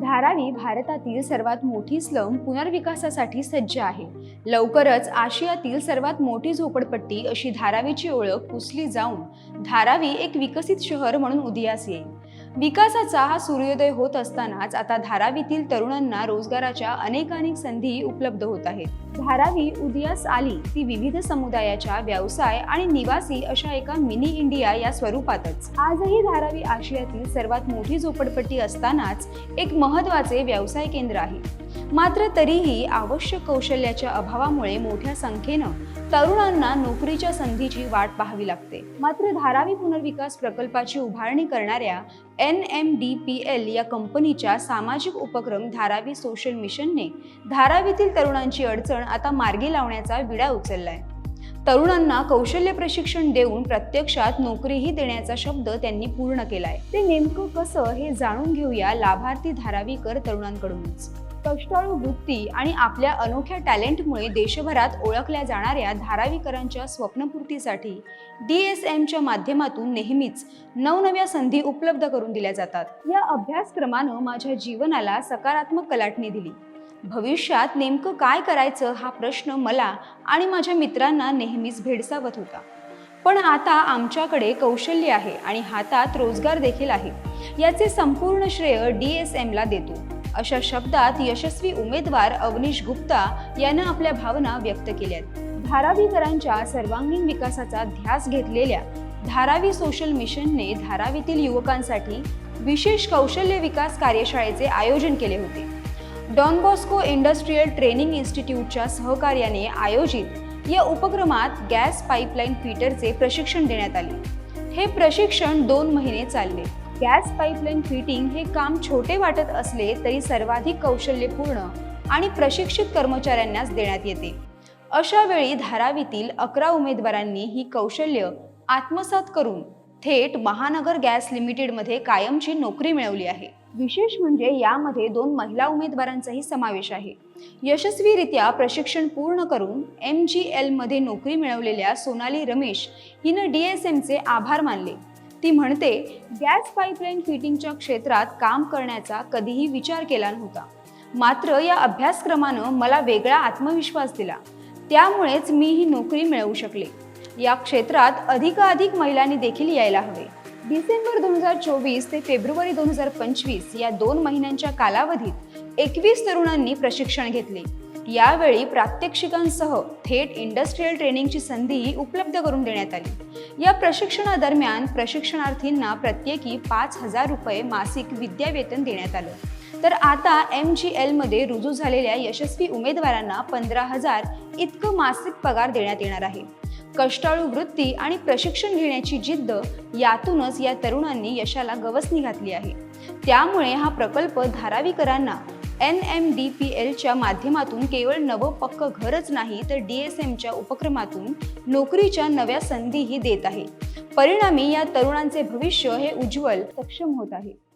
धारावी भारतातील सर्वात मोठी स्लम पुनर्विकासासाठी सज्ज आहे. लवकरच आशियातील सर्वात मोठी झोपडपट्टी अशी धारावीची ओळख पुसली जाऊन धारावी एक विकसित शहर म्हणून उदयास येईल. विकासाचा हा सूर्योदय होत असतानाच आता धारावीतील तरुणांना रोजगाराच्या अनेकानेक संधी उपलब्ध होत आहेत. धारावी उदयास आली ती विविध समुदायाच्या व्यवसाय आणि निवासी अशा एका मिनी इंडिया या स्वरूपातच. आजही धारावी आशियातील सर्वात मोठी झोपडपट्टी असतानाच एक महत्त्वाचे व्यवसाय केंद्र आहे. मात्र तरीही आवश्यक कौशल्याच्या अभावामुळे मोठ्या संख्येनं तरुणांना नोकरीच्या संधीची वाट पाहावी लागते. मात्र धारावी पुनर्विकास प्रकल्पाची उभारणी करणाऱ्या N M D P L या कंपनीच्या सामाजिक उपक्रम धारावी सोशल मिशनने धारावीतील तरुणांची अडचण आता मार्गी लावण्याचा विडा उचललाय. तरुणांना कौशल्य प्रशिक्षण देऊन प्रत्यक्षात नोकरीही देण्याचा शब्द त्यांनी पूर्ण केलाय. ते नेमकं कसं हे जाणून घेऊया लाभार्थी धारावीकर तरुणांकडूनच. कष्टाळू वृत्ती आणि आपल्या अनोख्या टॅलेंटमुळे देशभरात ओळखल्या जाणाऱ्या धारावीकरांच्या स्वप्नपूर्तीसाठी डी एस एमच्या माध्यमातून नेहमीच नवनव्या संधी उपलब्ध करून दिल्या जातात. या अभ्यासक्रमानं माझ्या जीवनाला सकारात्मक कलाटणी दिली. भविष्यात नेमकं काय करायचं हा प्रश्न मला आणि माझ्या मित्रांना नेहमीच भेडसावत होता. पण आता आमच्याकडे कौशल्य आहे आणि हातात रोजगार देखील आहे. याचे संपूर्ण श्रेय डी एस एमला देतो. अशा शब्दात यशस्वी उमेदवार अवनीश गुप्ता यानं आपल्या भावना व्यक्त केल्यात. धारावीकरांच्या सर्वांगीण विकासाचा ध्यास घेतलेल्या धारावी सोशल मिशनने धारावीतील युवकांसाठी विशेष कौशल्य विकास कार्यशाळेचे आयोजन केले होते. डॉन बॉस्को इंडस्ट्रीयल ट्रेनिंग इन्स्टिट्यूटच्या सहकार्याने आयोजित या उपक्रमात गॅस पाईपलाईन फिटरचे प्रशिक्षण देण्यात आले. हे प्रशिक्षण दोन महिने चालले. गॅस पाईपलाईन फिटिंग हे काम छोटे वाटत असले तरी सर्वाधिक कौशल्यपूर्ण आणि प्रशिक्षित कर्मचाऱ्यांनाच देण्यात येते. अशा वेळी धारावीतील अकरा उमेदवारांनी ही कौशल्य आत्मसात करून थेट महानगर गॅस लिमिटेडमध्ये कायमची नोकरी मिळवली आहे. विशेष म्हणजे यामध्ये दोन महिला उमेदवारांचाही समावेश आहे. यशस्वीरित्या प्रशिक्षण पूर्ण करून एम जी एलमध्ये नोकरी मिळवलेल्या सोनाली रमेश हिनं डी एस एमचे आभार मानले. ती म्हणते गॅस पाईपलाईन फिटिंगच्या क्षेत्रात काम करण्याचा कधीही विचार केला नव्हता. मात्र या अभ्यासक्रमानं मला वेगळा आत्मविश्वास दिला. त्यामुळेच मी ही नोकरी मिळवू शकले. या क्षेत्रात अधिकाधिक महिलांनी देखील यायला हवे. डिसेंबर दोन हजार चोवीस ते फेब्रुवारी दोन हजार पंचवीस या दोन महिन्यांच्या कालावधीत एकवीस तरुणांनी प्रशिक्षण घेतले. यावेळी प्रात्यक्षिकांसह थेट इंडस्ट्रीयल ट्रेनिंगची संधीही उपलब्ध करून देण्यात आली. या प्रशिक्षणादरम्यान प्रशिक्षणार्थींना प्रत्येकी पाच हजार रुपये मासिक विद्यावेतन देण्यात आलं. तर आता एम जी एलमध्ये रुजू झालेल्या यशस्वी उमेदवारांना पंधरा हजार इतकं मासिक पगार देण्यात येणार आहे. कष्टाळू वृत्ती आणि प्रशिक्षण घेण्याची जिद्द यातूनच या तरुणांनी यशाला गवसणी घातली आहे. त्यामुळे हा प्रकल्प धारावीकरांना एन एम डी पी एलच्या माध्यमातून केवळ नवं पक्क घरच नाही तर डी एस एमच्या उपक्रमातून नोकरीच्या नव्या संधीही देत आहे. परिणामी या तरुणांचे भविष्य हे उज्ज्वल सक्षम होत आहे.